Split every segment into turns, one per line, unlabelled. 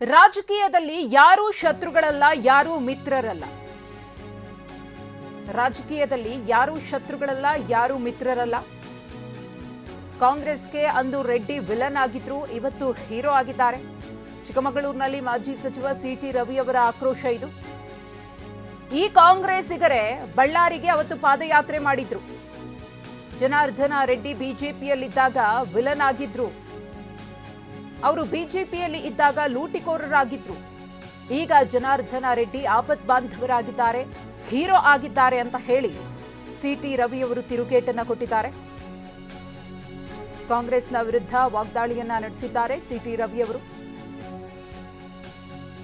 ರಾಜಕೀಯದಲ್ಲಿ ಯಾರೂ ಶತ್ರುಗಳಲ್ಲ, ಯಾರೂ ಮಿತ್ರರಲ್ಲ. ರಾಜಕೀಯದಲ್ಲಿ ಯಾರೂ ಶತ್ರುಗಳಲ್ಲ, ಯಾರೂ ಮಿತ್ರರಲ್ಲ. ಕಾಂಗ್ರೆಸ್ಗೆ ಅಂದು ರೆಡ್ಡಿ ವಿಲನ್ ಆಗಿದ್ರು, ಇವತ್ತು ಹೀರೋ ಆಗಿದ್ದಾರೆ. ಚಿಕ್ಕಮಗಳೂರಿನಲ್ಲಿ ಮಾಜಿ ಸಚಿವ ಸಿಟಿ ರವಿ ಅವರ ಆಕ್ರೋಶ ಇದು. ಈ ಕಾಂಗ್ರೆಸ್ಸಿಗರೇ ಬಳ್ಳಾರಿಗೆ ಅವತ್ತು ಪಾದಯಾತ್ರೆ ಮಾಡಿದ್ರು. ಜನಾರ್ದನ ರೆಡ್ಡಿ ಬಿಜೆಪಿಯಲ್ಲಿದ್ದಾಗ ವಿಲನ್ ಆಗಿದ್ರು. ಅವರು ಬಿಜೆಪಿಯಲ್ಲಿ ಇದ್ದಾಗ ಲೂಟಿಕೋರರಾಗಿದ್ರು. ಈಗ ಜನಾರ್ದನ ರೆಡ್ಡಿ ಆಪತ್ ಬಾಂಧವರಾಗಿದ್ದಾರೆ, ಹೀರೋ ಆಗಿದ್ದಾರೆ ಅಂತ ಹೇಳಿ ಸಿಟಿ ರವಿ ಅವರು ತಿರುಗೇಟನ್ನ ಕೊಟ್ಟಿದ್ದಾರೆ. ಕಾಂಗ್ರೆಸ್ನ ವಿರುದ್ಧ ವಾಗ್ದಾಳಿಯನ್ನ ನಡೆಸಿದ್ದಾರೆ ಸಿಟಿ ರವಿ ಅವರು.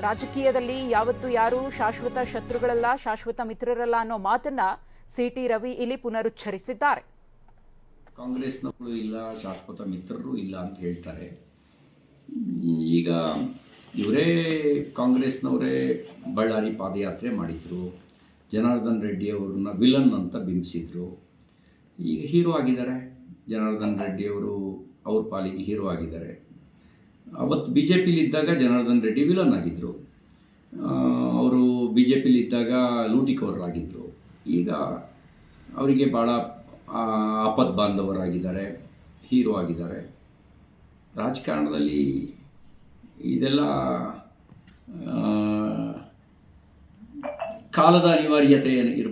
ರಾಜಕೀಯದಲ್ಲಿ ಯಾವತ್ತು ಯಾರೂ ಶಾಶ್ವತ ಶತ್ರುಗಳಲ್ಲ, ಶಾಶ್ವತ ಮಿತ್ರರಲ್ಲ ಅನ್ನೋ ಮಾತನ್ನ ಸಿಟಿ ರವಿ ಇಲ್ಲಿ ಪುನರುಚ್ಚರಿಸಿದ್ದಾರೆ.
ಕಾಂಗ್ರೆಸ್ನವರು ಇಲ್ಲ, ಶಾಶ್ವತ ಮಿತ್ರರು ಇಲ್ಲ ಅಂತ ಹೇಳ್ತಾರೆ. ಈಗ ಇವರೇ ಕಾಂಗ್ರೆಸ್ನವರೇ ಬಳ್ಳಾರಿ ಪಾದಯಾತ್ರೆ ಮಾಡಿದರು. ಜನಾರ್ದನ್ ರೆಡ್ಡಿ ಅವ್ರನ್ನ ವಿಲನ್ ಅಂತ ಬಿಂಬಿಸಿದ್ರು. ಈಗ ಹೀರೋ ಆಗಿದ್ದಾರೆ. ಜನಾರ್ದನ್ ರೆಡ್ಡಿ ಅವರು ಅವ್ರ ಪಾಲಿಗೆ ಹೀರೋ ಆಗಿದ್ದಾರೆ. ಅವತ್ತು ಬಿ ಜೆ ಪಿಲಿದ್ದಾಗ ಜನಾರ್ದನ್ ರೆಡ್ಡಿ ವಿಲನ್ ಆಗಿದ್ದರು ಅವರು ಬಿ ಜೆ ಪಿಲಿದ್ದಾಗ ಲೂಟಿಕೋರರಾಗಿದ್ದರು ಈಗ ಅವರಿಗೆ ಭಾಳ ಆಪತ್ ಬಾಂಧವರಾಗಿದ್ದಾರೆ, ಹೀರೋ ಆಗಿದ್ದಾರೆ. ರಾಜಕಾರಣದಲ್ಲಿ ಇದೆಲ್ಲ ಕಾಲದ ಅನಿವಾರ್ಯತೆ ಇರ್ಬೋದು?